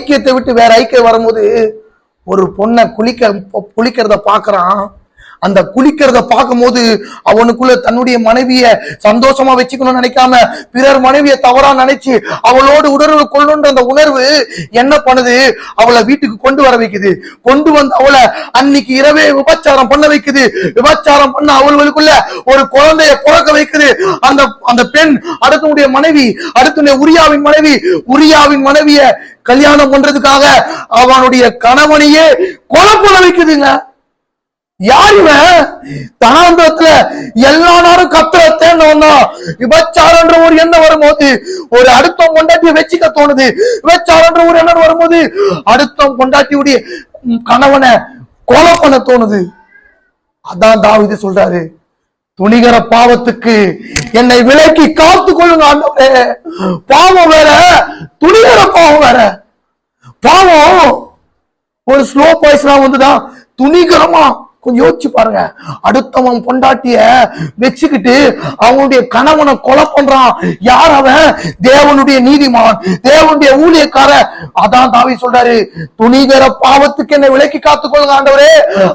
ஐக்கியத்தை விட்டு வேற ஐக்கியம் வரும்போது ஒரு பொண்ணை குளிக்க குளிக்கிறத பார்க்குறான். அந்த குளிக்கிறத பார்க்கும்போது அவனுக்குள்ள தன்னுடைய மனைவிய சந்தோஷமா வச்சுக்கணும்னு நினைக்காம பிறர் மனைவிய தவறா நினைச்சு அவளோடு உணர்வு கொள்ளுன்ற அந்த உணர்வு என்ன பண்ணுது? அவளை வீட்டுக்கு கொண்டு வர வைக்குது. கொண்டு வந்து அவளை அன்னைக்கு இரவே விபச்சாரம் பண்ண வைக்குது. விபச்சாரம் பண்ண அவள்களுக்குள்ள ஒரு குழந்தைய பிறக்க வைக்குது. அந்த அந்த பெண் அடுத்தனுடைய மனைவி அடுத்தனுடைய உரியாவின் மனைவி உரியாவின் மனைவிய கல்யாணம் பண்றதுக்காக அவனுடைய கணவனையே கொலை பண்ண வைக்குதுங்க. யார் இவன்? தனாந்தரத்துல எல்லா நாளும் கத்துறத்தேன்னு தேர்ந்தவன் விபச்சாரன்ற ஒரு எண்ணம் வரும்போது? ஒரு அடுத்தவன் கொண்டாட்டிய வச்சுக்க தோணுது. விபச்சாரன்ற ஒரு எண்ணம் வரும்போது? அடுத்தவன் கொண்டாட்டியுடைய கணவனை கொலை பண்ண தோணுது. அதான் தாவிது சொல்றாரு. துணிகர பாவத்துக்கு என்னை விலக்கி காத்து கொள்ளுங்க ஆண்டவரே. பாவம் வேற துணிகர பாவம் வேற. பாவம் ஒரு ஸ்லோ பாய்ஸ்னா வந்துதான் துணிகரமா கொஞ்சம் யோசிச்சு பாருங்க. அடுத்தவன் பொண்டாட்டிய வச்சுக்கிட்டு அவனுடைய கணவனை கொலை பண்றான். யார் அவன்? தேவனுடைய நீதிமான். தேவனுடைய ஊழியக்கார அதான் தாவி சொல்றாரு துணிகர பாவத்துக்கு என்னை விலக்கி காத்துக்கொள்ளுங்க ஆண்டவரே.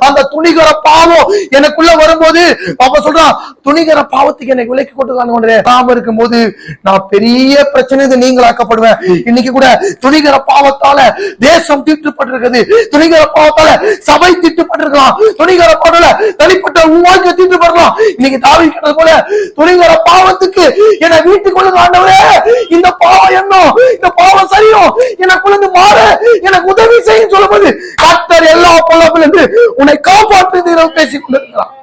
அந்த துணிகர பாவம் எனக்குள்ள வரும்போது அவ சொல்றான் துணிகர பாவத்துக்கு என்னை விலக்கி கொண்டு இருக்கும் போது நான் பெரிய பிரச்சனை நீங்களாக்கப்படுவேன். இன்னைக்கு கூட துணிகர பாவத்தால தேசம் தீட்டுப்பட்டிருக்கிறது துணிகர பாவத்தால சபை தீட்டுப்பட்டிருக்கலாம். துணிகர போடல தனிப்பட்ட உன் வாழ்க்கை தீட்டுப்படலாம் இன்னைக்கு தாவி கேட்டது போல துணிகர பாவத்துக்கு என்னை வீட்டுக்குள்ள ஆண்டவரே. இந்த பாவம் எண்ணம் இந்த பாவம் சரியும் எனக்குள்ள மாற. எனக்கு உதவி செய்யும் சொல்லும்போது கத்தர் எல்லா பொல்லாப்பிலிருந்து உன்னை காப்பாற்று பேசிக் கொண்டிருக்கிறான்